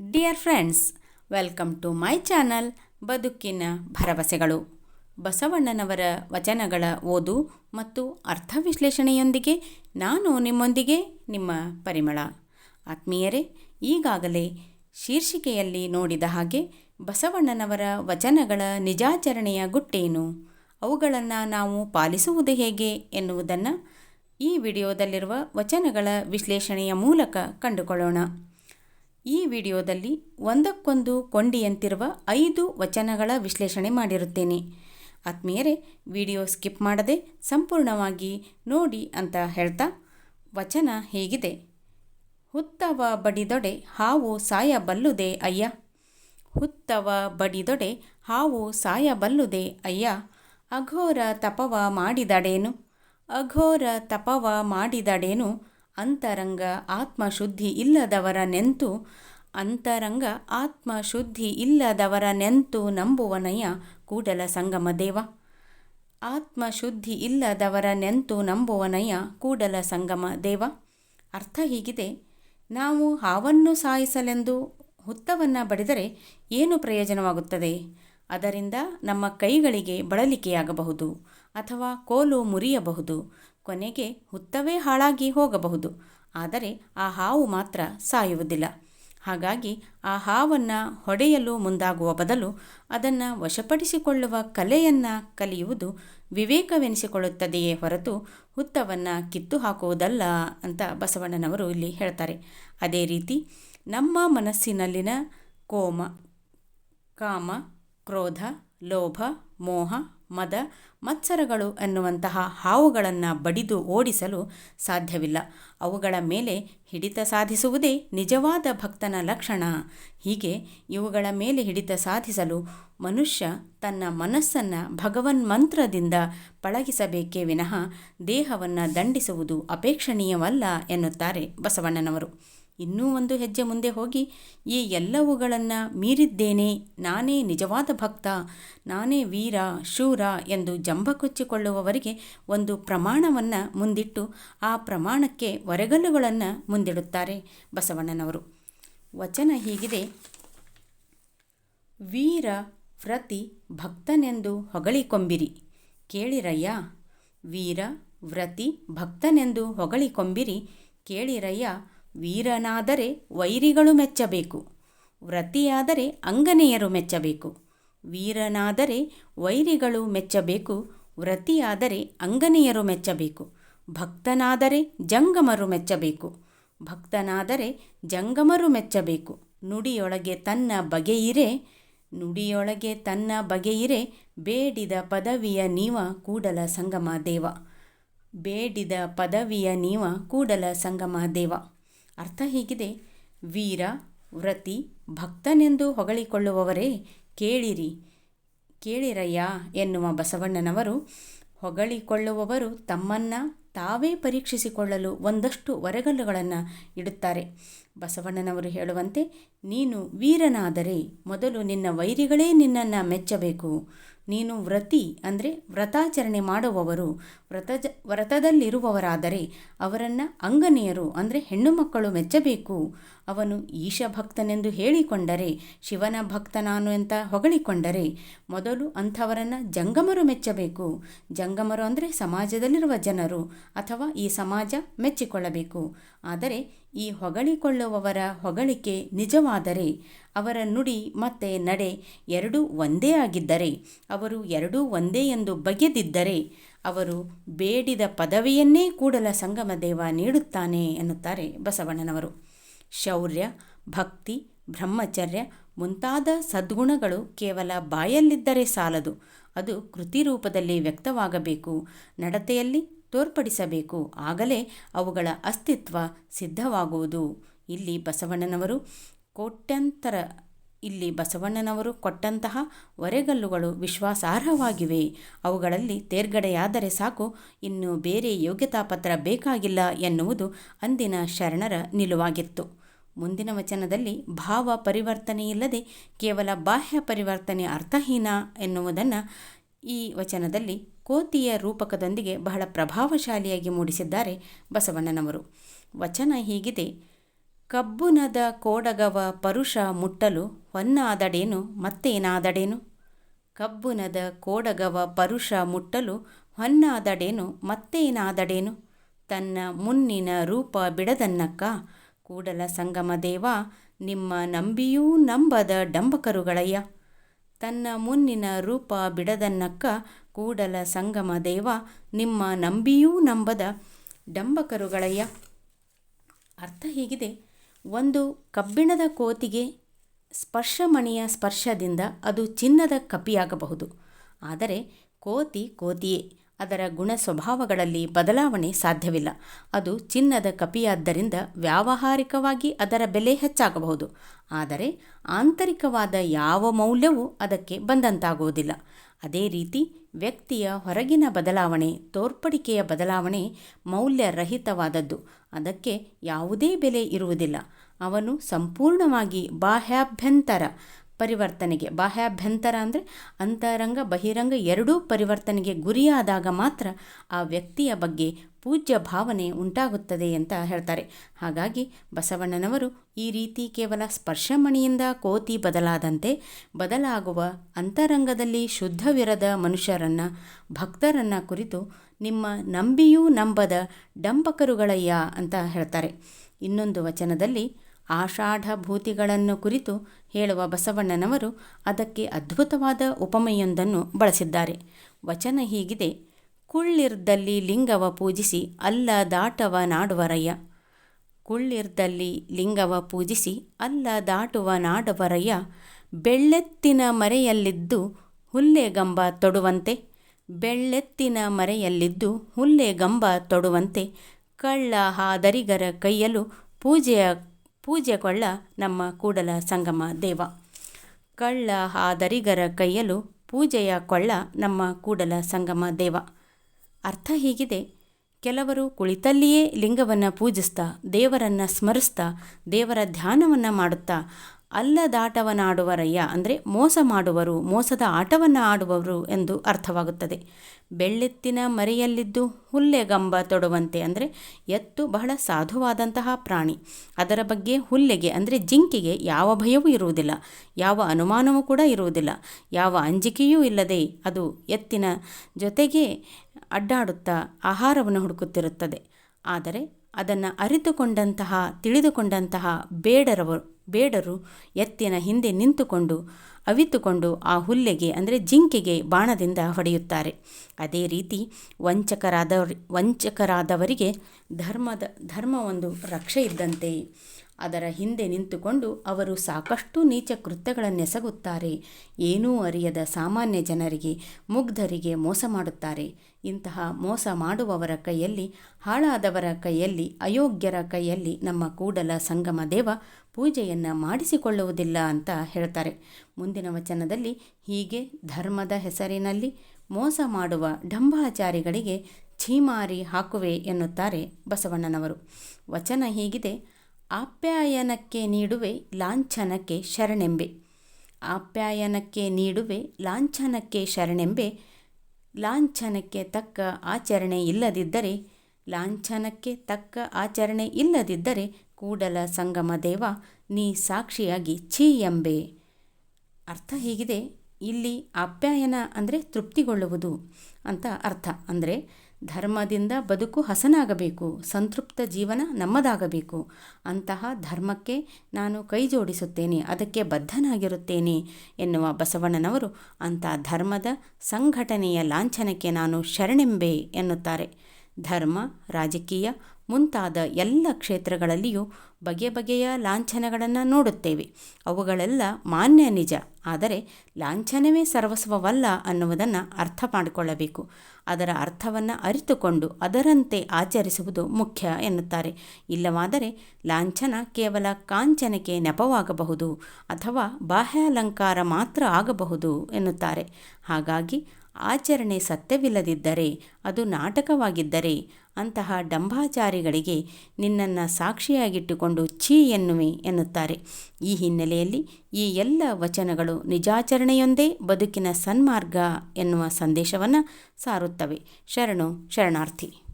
Dear friends welcome to my channel ಬದುಕಿನ ಭರವಸೆಗಳು. ಬಸವಣ್ಣನವರ ವಚನಗಳ ಓದು ಮತ್ತು ಅರ್ಥ ವಿಶ್ಲೇಷಣೆಯೊಂದಿಗೆ ನಾನು ನಿಮ್ಮೊಂದಿಗೆ ನಿಮ್ಮ ಪರಿಮಳ. ಆತ್ಮೀಯರೇ, ಈಗಾಗಲೇ ಶೀರ್ಷಿಕೆಯಲ್ಲಿ ನೋಡಿದ ಹಾಗೆ ಬಸವಣ್ಣನವರ ವಚನಗಳ ನಿಜಾಚರಣೆಯ ಗುಟ್ಟೇನು? ಅವುಗಳನ್ನು ನಾವು ಪಾಲಿಸುವುದು ಹೇಗೆ ಎನ್ನುವುದನ್ನು ಈ ವಿಡಿಯೋದಲ್ಲಿರುವ ವಚನಗಳ ವಿಶ್ಲೇಷಣೆಯ ಮೂಲಕ ಕಂಡುಕೊಳ್ಳೋಣ. ಈ ವಿಡಿಯೋದಲ್ಲಿ ಒಂದಕ್ಕೊಂದು ಕೊಂಡಿಯಂತಿರುವ ಐದು ವಚನಗಳ ವಿಶ್ಲೇಷಣೆ ಮಾಡಿರುತ್ತೇನೆ. ಆತ್ಮೀಯರೇ, ವಿಡಿಯೋ ಸ್ಕಿಪ್ ಮಾಡದೆ ಸಂಪೂರ್ಣವಾಗಿ ನೋಡಿ ಅಂತ ಹೇಳ್ತಾ, ವಚನ ಹೀಗಿದೆ. ಹುತ್ತವ ಬಡಿದೊಡೆ ಹಾವು ಸಾಯಬಲ್ಲುದೆ ಅಯ್ಯ. ಹುತ್ತವ ಬಡಿದೊಡೆ ಹಾವು ಸಾಯಬಲ್ಲುದೆ ಅಯ್ಯ. ಅಘೋರ ತಪವ ಮಾಡಿದಡೇನು? ಅಘೋರ ತಪವ ಮಾಡಿದಡೇನು? ಅಂತರಂಗ ಆತ್ಮಶುದ್ಧಿ ಇಲ್ಲದವರ ನೆಂತು, ಅಂತರಂಗ ಆತ್ಮಶುದ್ಧಿ ಇಲ್ಲದವರ ನೆಂತು ನಂಬುವನಯ್ಯ ಕೂಡಲ ಸಂಗಮ ದೇವ. ಆತ್ಮಶುದ್ಧಿ ಇಲ್ಲದವರ ನೆಂತು ನಂಬುವನಯ್ಯ ಕೂಡಲ ಸಂಗಮ ದೇವ. ಅರ್ಥ ಹೀಗಿದೆ. ನಾವು ಹಾವನ್ನು ಸಾಯಿಸಲೆಂದು ಹುತ್ತವನ್ನು ಬಡಿದರೆ ಏನು ಪ್ರಯೋಜನವಾಗುತ್ತದೆ? ಅದರಿಂದ ನಮ್ಮ ಕೈಗಳಿಗೆ ಬಳಲಿಕೆಯಾಗಬಹುದು ಅಥವಾ ಕೋಲು ಮುರಿಯಬಹುದು. ಕೊನೆಗೆ ಹುತ್ತವೇ ಹಾಳಾಗಿ ಹೋಗಬಹುದು. ಆದರೆ ಆ ಹಾವು ಮಾತ್ರ ಸಾಯುವುದಿಲ್ಲ. ಹಾಗಾಗಿ ಆ ಹಾವನ್ನು ಹೊಡೆಯಲು ಮುಂದಾಗುವ ಬದಲು ಅದನ್ನು ವಶಪಡಿಸಿಕೊಳ್ಳುವ ಕಲೆಯನ್ನು ಕಲಿಯುವುದು ವಿವೇಕವೆನಿಸಿಕೊಳ್ಳುತ್ತದೆಯೇ ಹೊರತು ಹುತ್ತವನ್ನು ಕಿತ್ತು ಹಾಕುವುದಲ್ಲ ಅಂತ ಬಸವಣ್ಣನವರು ಇಲ್ಲಿ ಹೇಳ್ತಾರೆ. ಅದೇ ರೀತಿ ನಮ್ಮ ಮನಸ್ಸಿನಲ್ಲಿನ ಕೋಮ, ಕಾಮ, ಕ್ರೋಧ, ಲೋಭ, ಮೋಹ, ಮದ ಮತ್ಸರಗಳು ಎನ್ನುವಂತಹ ಹಾವುಗಳನ್ನು ಬಡಿದು ಓಡಿಸಲು ಸಾಧ್ಯವಿಲ್ಲ. ಅವುಗಳ ಮೇಲೆ ಹಿಡಿತ ಸಾಧಿಸುವುದೇ ನಿಜವಾದ ಭಕ್ತನ ಲಕ್ಷಣ. ಹೀಗೆ ಇವುಗಳ ಮೇಲೆ ಹಿಡಿತ ಸಾಧಿಸಲು ಮನುಷ್ಯ ತನ್ನ ಮನಸ್ಸನ್ನು ಭಗವನ್ ಮಂತ್ರದಿಂದ ಪಳಗಿಸಬೇಕೇ ವಿನಃ ದೇಹವನ್ನು ದಂಡಿಸುವುದು ಅಪೇಕ್ಷಣೀಯವಲ್ಲ ಎನ್ನುತ್ತಾರೆ ಬಸವಣ್ಣನವರು. ಇನ್ನೂ ಒಂದು ಹೆಜ್ಜೆ ಮುಂದೆ ಹೋಗಿ, ಈ ಎಲ್ಲವುಗಳನ್ನು ಮೀರಿದ್ದೇನೆ, ನಾನೇ ನಿಜವಾದ ಭಕ್ತ, ನಾನೇ ವೀರ, ಶೂರ ಎಂದು ಜಂಬ ಕೊಚ್ಚಿಕೊಳ್ಳುವವರಿಗೆ ಒಂದು ಪ್ರಮಾಣವನ್ನು ಮುಂದಿಟ್ಟು ಆ ಪ್ರಮಾಣಕ್ಕೆ ಒರೆಗಲ್ಲುಗಳನ್ನು ಮುಂದಿಡುತ್ತಾರೆ ಬಸವಣ್ಣನವರು. ವಚನ ಹೀಗಿದೆ, ವೀರ ವ್ರತಿ ಭಕ್ತನೆಂದು ಹೊಗಳಿಕೊಂಬಿರಿ. ಕೇಳಿರಯ್ಯ, ವೀರ ವ್ರತಿ ಭಕ್ತನೆಂದು ಹೊಗಳಿಕೊಂಬಿರಿ. ಕೇಳಿರಯ್ಯ ವೀರನಾದರೆ ವೈರಿಗಳು ಮೆಚ್ಚಬೇಕು, ವ್ರತಿಯಾದರೆ ಅಂಗನೆಯರು ಮೆಚ್ಚಬೇಕು, ವೀರನಾದರೆ ವೈರಿಗಳು ಮೆಚ್ಚಬೇಕು, ವ್ರತಿಯಾದರೆ ಅಂಗನೆಯರು ಮೆಚ್ಚಬೇಕು, ಭಕ್ತನಾದರೆ ಜಂಗಮರು ಮೆಚ್ಚಬೇಕು, ಭಕ್ತನಾದರೆ ಜಂಗಮರು ಮೆಚ್ಚಬೇಕು. ನುಡಿಯೊಳಗೆ ತನ್ನ ಬಗೆಯಿರೆ ನುಡಿಯೊಳಗೆ ತನ್ನ ಬಗೆಯಿರೆ ಬೇಡಿದ ಪದವಿಯ ನೀವ ಕೂಡಲ ಸಂಗಮ ದೇವ, ಬೇಡಿದ ಪದವಿಯ ನೀವ ಕೂಡಲ ಸಂಗಮ ದೇವ. ಅರ್ಥ ಹೀಗಿದೆ. ವೀರ ವ್ರತಿ ಭಕ್ತನೆಂದು ಹೊಗಳಿಕೊಳ್ಳುವವರೇ ಕೇಳಿರಿ. ಕೇಳಿರಯ್ಯ ಎನ್ನುವ ಬಸವಣ್ಣನವರು ಹೊಗಳಿಕೊಳ್ಳುವವರು ತಮ್ಮನ್ನು ತಾವೇ ಪರೀಕ್ಷಿಸಿಕೊಳ್ಳಲು ಒಂದಷ್ಟು ಹೊರಗಲ್ಲುಗಳನ್ನು ಇಡುತ್ತಾರೆ. ಬಸವಣ್ಣನವರು ಹೇಳುವಂತೆ, ನೀನು ವೀರನಾದರೆ ಮೊದಲು ನಿನ್ನ ವೈರಿಗಳೇ ನಿನ್ನನ್ನು ಮೆಚ್ಚಬೇಕು. ನೀನು ವ್ರತಿ ಅಂದರೆ ವ್ರತಾಚರಣೆ ಮಾಡುವವರು, ವ್ರತ ವ್ರತದಲ್ಲಿರುವವರಾದರೆ ಅವರನ್ನು ಅಂಗನೆಯರು ಅಂದರೆ ಹೆಣ್ಣು ಮಕ್ಕಳು ಮೆಚ್ಚಬೇಕು. ಅವನು ಈಶ ಭಕ್ತನೆಂದು ಹೇಳಿಕೊಂಡರೆ, ಶಿವನ ಭಕ್ತ ನಾನು ಅಂತ ಹೊಗಳಿಕೊಂಡರೆ ಮೊದಲು ಅಂಥವರನ್ನು ಜಂಗಮರು ಮೆಚ್ಚಬೇಕು. ಜಂಗಮರು ಅಂದರೆ ಸಮಾಜದಲ್ಲಿರುವ ಜನರು ಅಥವಾ ಈ ಸಮಾಜ ಮೆಚ್ಚಿಕೊಳ್ಳಬೇಕು. ಆದರೆ ಈ ಹೊಗಳಿಕೊಳ್ಳುವವರ ಹೊಗಳಿಕೆ ನಿಜವಾದರೆ ಅವರ ನುಡಿ ಮತ್ತು ನಡೆ ಎರಡೂ ಒಂದೇ ಆಗಿದ್ದರೆ, ಅವರು ಎರಡೂ ಒಂದೇ ಎಂದು ಬಗೆದಿದ್ದರೆ, ಅವರು ಬೇಡಿದ ಪದವಿಯನ್ನೇ ಕೂಡಲ ಸಂಗಮ ದೇವ ನೀಡುತ್ತಾನೆ ಎನ್ನುತ್ತಾರೆ ಬಸವಣ್ಣನವರು. ಶೌರ್ಯ, ಭಕ್ತಿ, ಬ್ರಹ್ಮಚರ್ಯ ಮುಂತಾದ ಸದ್ಗುಣಗಳು ಕೇವಲ ಬಾಯಲ್ಲಿದ್ದರೆ ಸಾಲದು. ಅದು ಕೃತಿ ರೂಪದಲ್ಲಿ ವ್ಯಕ್ತವಾಗಬೇಕು. ನಡತೆಯಲ್ಲಿ ತೋರ್ಪಡಿಸಬೇಕು. ಆಗಲೇ ಅವುಗಳ ಅಸ್ತಿತ್ವ ಸಿದ್ಧವಾಗುವುದು. ಇಲ್ಲಿ ಬಸವಣ್ಣನವರು ಕೋಟ್ಯಂತರ, ಇಲ್ಲಿ ಬಸವಣ್ಣನವರು ಕೊಟ್ಟಂತಹ ಒರೆಗಲ್ಲುಗಳು ವಿಶ್ವಾಸಾರ್ಹವಾಗಿವೆ. ಅವುಗಳಲ್ಲಿ ತೇರ್ಗಡೆಯಾದರೆ ಸಾಕು, ಇನ್ನು ಬೇರೆ ಯೋಗ್ಯತಾ ಪತ್ರ ಬೇಕಾಗಿಲ್ಲ ಎನ್ನುವುದು ಅಂದಿನ ಶರಣರ ನಿಲುವಾಗಿತ್ತು. ಮುಂದಿನ ವಚನದಲ್ಲಿ ಭಾವ ಪರಿವರ್ತನೆಯಿಲ್ಲದೆ ಕೇವಲ ಬಾಹ್ಯ ಪರಿವರ್ತನೆ ಅರ್ಥಹೀನ ಎನ್ನುವುದನ್ನು ಈ ವಚನದಲ್ಲಿ ಕೋತಿಯ ರೂಪಕದೊಂದಿಗೆ ಬಹಳ ಪ್ರಭಾವಶಾಲಿಯಾಗಿ ಮೂಡಿಸಿದ್ದಾರೆ ಬಸವಣ್ಣನವರು. ವಚನ ಹೀಗಿದೆ, ಕಬ್ಬುನದ ಕೋಡಗವ ಪರುಷ ಮುಟ್ಟಲು ಹೊನ್ನಾದಡೇನು, ಮತ್ತೇನಾದಡೇನು? ಕಬ್ಬುನದ ಕೋಡಗವ ಪರುಷ ಮುಟ್ಟಲು ಹೊನ್ನಾದಡೇನು, ಮತ್ತೇನಾದಡೇನು? ತನ್ನ ಮುನ್ನಿನ ರೂಪ ಬಿಡದನ್ನಕ್ಕ? ಕೂಡಲ ಸಂಗಮ ದೇವ, ನಿಮ್ಮ ನಂಬಿಯೂ ನಂಬದ ಡಂಬಕರುಗಳಯ್ಯ. ತನ್ನ ಮುನ್ನಿನ ರೂಪ ಬಿಡದನ್ನಕ್ಕ ಕೂಡಲ ಸಂಗಮ ದೇವ, ನಿಮ್ಮ ನಂಬಿಯೂ ನಂಬದ ಡಂಬಕರುಗಳಯ್ಯ. ಅರ್ಥ ಹೀಗಿದೆ. ಒಂದು ಕಬ್ಬಿಣದ ಕೋತಿಗೆ ಸ್ಪರ್ಶಮಣಿಯ ಸ್ಪರ್ಶದಿಂದ ಅದು ಚಿನ್ನದ ಕಪಿಯಾಗಬಹುದು. ಆದರೆ ಕೋತಿ ಕೋತಿಯೇ. ಅದರ ಗುಣ ಸ್ವಭಾವಗಳಲ್ಲಿ ಬದಲಾವಣೆ ಸಾಧ್ಯವಿಲ್ಲ. ಅದು ಚಿನ್ನದ ಕಪಿಯಾದ್ದರಿಂದ ವ್ಯಾವಹಾರಿಕವಾಗಿ ಅದರ ಬೆಲೆ ಹೆಚ್ಚಾಗಬಹುದು. ಆದರೆ ಆಂತರಿಕವಾದ ಯಾವ ಮೌಲ್ಯವೂ ಅದಕ್ಕೆ ಬಂದಂತಾಗುವುದಿಲ್ಲ. ಅದೇ ರೀತಿ ವ್ಯಕ್ತಿಯ ಹೊರಗಿನ ಬದಲಾವಣೆ, ತೋರ್ಪಡಿಕೆಯ ಬದಲಾವಣೆ ಮೌಲ್ಯರಹಿತವಾದದ್ದು. ಅದಕ್ಕೆ ಯಾವುದೇ ಬೆಲೆ ಇರುವುದಿಲ್ಲ. ಅವನು ಸಂಪೂರ್ಣವಾಗಿ ಬಾಹ್ಯಾಭ್ಯಂತರ. ಪರಿವರ್ತನೆಗೆ, ಬಾಹ್ಯಾಭ್ಯಂತರ ಅಂದರೆ ಅಂತರಂಗ, ಬಹಿರಂಗ ಎರಡೂ ಪರಿವರ್ತನೆಗೆ ಗುರಿಯಾದಾಗ ಮಾತ್ರ ಆ ವ್ಯಕ್ತಿಯ ಬಗ್ಗೆ ಪೂಜ್ಯ ಭಾವನೆ ಉಂಟಾಗುತ್ತದೆ ಅಂತ ಹೇಳ್ತಾರೆ. ಹಾಗಾಗಿ ಬಸವಣ್ಣನವರು ಈ ರೀತಿ ಕೇವಲ ಸ್ಪರ್ಶಮಣಿಯಿಂದ ಕೋತಿ ಬದಲಾದಂತೆ ಬದಲಾಗುವ ಅಂತರಂಗದಲ್ಲಿ ಶುದ್ಧವಿರದ ಮನುಷ್ಯರನ್ನು, ಭಕ್ತರನ್ನು ಕುರಿತು ನಿಮ್ಮ ನಂಬಿಯೂ ನಂಬದ ಡಂಬಕರುಗಳಯ್ಯ ಅಂತ ಹೇಳ್ತಾರೆ. ಇನ್ನೊಂದು ವಚನದಲ್ಲಿ ಆಷಾಢ ಭೂತಿಗಳನ್ನು ಕುರಿತು ಹೇಳುವ ಬಸವಣ್ಣನವರು ಅದಕ್ಕೆ ಅದ್ಭುತವಾದ ಉಪಮೆಯೊಂದನ್ನು ಬಳಸಿದ್ದಾರೆ. ವಚನ ಹೀಗಿದೆ, ಕುಳ್ಳಿರ್ದಲ್ಲಿ ಲಿಂಗವ ಪೂಜಿಸಿ ಅಲ್ಲ ದಾಟವ ನಾಡುವರಯ್ಯ. ಕುಳ್ಳಿರ್ದಲ್ಲಿ ಲಿಂಗವ ಪೂಜಿಸಿ ಅಲ್ಲ ದಾಟುವ ನಾಡವರಯ್ಯ. ಬೆಳ್ಳೆತ್ತಿನ ಮರೆಯಲ್ಲಿದ್ದು ಹುಲ್ಲೆಗಂಬ ತೊಡುವಂತೆ. ಬೆಳ್ಳೆತ್ತಿನ ಮರೆಯಲ್ಲಿದ್ದು ಹುಲ್ಲೆಗಂಬ ತೊಡುವಂತೆ. ಕಳ್ಳ ಹಾದರಿಗರ ಕೈಯಲು ಪೂಜೆಯ ಪೂಜೆ ಕೊಳ್ಳ ನಮ್ಮ ಕೂಡಲ ಸಂಗಮ ದೇವ. ಕಳ್ಳ ಹಾದರಿಗರ ಕೈಯಲು ಪೂಜೆಯ ಕೊಳ್ಳ ನಮ್ಮ ಕೂಡಲ ಸಂಗಮ ದೇವ. ಅರ್ಥ ಹೀಗಿದೆ. ಕೆಲವರು ಕುಳಿತಲ್ಲಿಯೇ ಲಿಂಗವನ್ನು ಪೂಜಿಸ್ತಾ, ದೇವರನ್ನು ಸ್ಮರಿಸ್ತಾ, ದೇವರ ಧ್ಯಾನವನ್ನು ಮಾಡುತ್ತಾ ಅಲ್ಲದಾಟವನ್ನಾಡುವರಯ್ಯ ಅಂದರೆ ಮೋಸ ಮಾಡುವರು, ಮೋಸದ ಆಟವನ್ನು ಆಡುವವರು ಎಂದು ಅರ್ಥವಾಗುತ್ತದೆ. ಬೆಳ್ಳೆತ್ತಿನ ಮರೆಯಲ್ಲಿದ್ದು ಹುಲ್ಲೆಗಂಬ ತೊಡುವಂತೆ ಅಂದರೆ ಎತ್ತು ಬಹಳ ಸಾಧುವಾದಂತಹ ಪ್ರಾಣಿ. ಅದರ ಬಗ್ಗೆ ಹುಲ್ಲೆಗೆ ಅಂದರೆ ಜಿಂಕೆಗೆ ಯಾವ ಭಯವೂ ಇರುವುದಿಲ್ಲ, ಯಾವ ಅನುಮಾನವೂ ಕೂಡ ಇರುವುದಿಲ್ಲ, ಯಾವ ಅಂಜಿಕೆಯೂ ಇಲ್ಲದೆ ಅದು ಎತ್ತಿನ ಜೊತೆಗೆ ಅಡ್ಡಾಡುತ್ತಾ ಆಹಾರವನ್ನು ಹುಡುಕುತ್ತಿರುತ್ತದೆ. ಆದರೆ ಅದನ್ನು ಅರಿತುಕೊಂಡಂತಹ, ತಿಳಿದುಕೊಂಡಂತಹ ಬೇಡರವರು ಬೇಡರು ಎತ್ತಿನ ಹಿಂದೆ ನಿಂತುಕೊಂಡು ಅವಿತುಕೊಂಡು ಆ ಹುಲ್ಲೆಗೆ, ಅಂದರೆ ಜಿಂಕೆಗೆ ಬಾಣದಿಂದ ಹೊಡೆಯುತ್ತಾರೆ. ಅದೇ ರೀತಿ ವಂಚಕರಾದವ ವಂಚಕರಾದವರಿಗೆ ಧರ್ಮದ ಧರ್ಮ ಒಂದು ರಕ್ಷೆ ಇದ್ದಂತೆ ಅದರ ಹಿಂದೆ ನಿಂತುಕೊಂಡು ಅವರು ಸಾಕಷ್ಟು ನೀಚ ಕೃತ್ಯಗಳನ್ನೆಸಗುತ್ತಾರೆ. ಏನೂ ಅರಿಯದ ಸಾಮಾನ್ಯ ಜನರಿಗೆ, ಮುಗ್ಧರಿಗೆ ಮೋಸ ಮಾಡುತ್ತಾರೆ. ಇಂತಹ ಮೋಸ ಮಾಡುವವರ ಕೈಯಲ್ಲಿ, ಹಾಳಾದವರ ಕೈಯಲ್ಲಿ, ಅಯೋಗ್ಯರ ಕೈಯಲ್ಲಿ ನಮ್ಮ ಕೂಡಲ ಸಂಗಮ ದೇವ ಪೂಜೆಯನ್ನು ಮಾಡಿಸಿಕೊಳ್ಳುವುದಿಲ್ಲ ಅಂತ ಹೇಳ್ತಾರೆ. ಮುಂದಿನ ವಚನದಲ್ಲಿ, ಹೀಗೆ ಧರ್ಮದ ಹೆಸರಿನಲ್ಲಿ ಮೋಸ ಮಾಡುವ ಢಂಬಾಚಾರಿಗಳಿಗೆ ಛೀಮಾರಿ ಹಾಕುವೆ ಎನ್ನುತ್ತಾರೆ ಬಸವಣ್ಣನವರು. ವಚನ ಹೀಗಿದೆ ಆಪ್ಯಾಯನಕ್ಕೆ ನೀಡುವೆ ಲಾಂಛನಕ್ಕೆ ಶರಣೆಂಬೆ. ಆಪ್ಯಾಯನಕ್ಕೆ ನೀಡುವೆ ಲಾಂಛನಕ್ಕೆ ಶರಣೆಂಬೆ. ಲಾಂಛನಕ್ಕೆ ತಕ್ಕ ಆಚರಣೆ ಇಲ್ಲದಿದ್ದರೆ, ಲಾಂಛನಕ್ಕೆ ತಕ್ಕ ಆಚರಣೆ ಇಲ್ಲದಿದ್ದರೆ ಕೂಡಲ ಸಂಗಮ ದೇವ, ನೀ ಸಾಕ್ಷಿಯಾಗಿ ಛೀ ಎಂಬೆ. ಅರ್ಥ ಹೀಗಿದೆ? ಇಲ್ಲಿ ಆಪ್ಯಾಯನ ಅಂದರೆ ತೃಪ್ತಿಗೊಳ್ಳುವುದು ಅಂತ ಅರ್ಥ. ಅಂದರೆ ಧರ್ಮದಿಂದ ಬದುಕು ಹಸನಾಗಬೇಕು, ಸಂತೃಪ್ತ ಜೀವನ ನಮ್ಮದಾಗಬೇಕು. ಅಂತಹ ಧರ್ಮಕ್ಕೆ ನಾನು ಕೈ ಜೋಡಿಸುತ್ತೇನೆ, ಅದಕ್ಕೆ ಬದ್ಧನಾಗಿರುತ್ತೇನೆ ಎನ್ನುವ ಬಸವಣ್ಣನವರು ಅಂಥ ಧರ್ಮದ ಸಂಘಟನೆಯ ಲಾಂಛನಕ್ಕೆ ನಾನು ಶರಣೆಂಬೆ ಎನ್ನುತ್ತಾರೆ. ಧರ್ಮ, ರಾಜಕೀಯ ಮುಂತಾದ ಎಲ್ಲ ಕ್ಷೇತ್ರಗಳಲ್ಲಿಯೂ ಬಗೆ ಬಗೆಯ ಲಾಂಛನಗಳನ್ನು ನೋಡುತ್ತೇವೆ. ಅವುಗಳೆಲ್ಲ ಮಾನ್ಯ ನಿಜ. ಆದರೆ ಲಾಂಛನವೇ ಸರ್ವಸ್ವವಲ್ಲ ಅನ್ನುವುದನ್ನು ಅರ್ಥ ಮಾಡಿಕೊಳ್ಳಬೇಕು. ಅದರ ಅರ್ಥವನ್ನು ಅರಿತುಕೊಂಡು ಅದರಂತೆ ಆಚರಿಸುವುದು ಮುಖ್ಯ ಎನ್ನುತ್ತಾರೆ. ಇಲ್ಲವಾದರೆ ಲಾಂಛನ ಕೇವಲ ಕಾಂಚನಕ್ಕೆ ನೆಪವಾಗಬಹುದು ಅಥವಾ ಬಾಹ್ಯಾಲಂಕಾರ ಮಾತ್ರ ಆಗಬಹುದು ಎನ್ನುತ್ತಾರೆ. ಹಾಗಾಗಿ ಆಚರಣೆ ಸತ್ಯವಿಲ್ಲದಿದ್ದರೆ, ಅದು ನಾಟಕವಾಗಿದ್ದರೆ, ಅಂತಹ ಡಂಭಾಚಾರಿಗಳಿಗೆ ನಿನ್ನನ್ನು ಸಾಕ್ಷಿಯಾಗಿಟ್ಟುಕೊಂಡು ಛೀ ಎನ್ನುವೆ ಎನ್ನುತ್ತಾರೆ. ಈ ಹಿನ್ನೆಲೆಯಲ್ಲಿ ಈ ಎಲ್ಲ ವಚನಗಳು ನಿಜಾಚರಣೆಯೊಂದೇ ಬದುಕಿನ ಸನ್ಮಾರ್ಗ ಎನ್ನುವ ಸಂದೇಶವನ್ನು ಸಾರುತ್ತವೆ. ಶರಣು, ಶರಣಾರ್ಥಿ.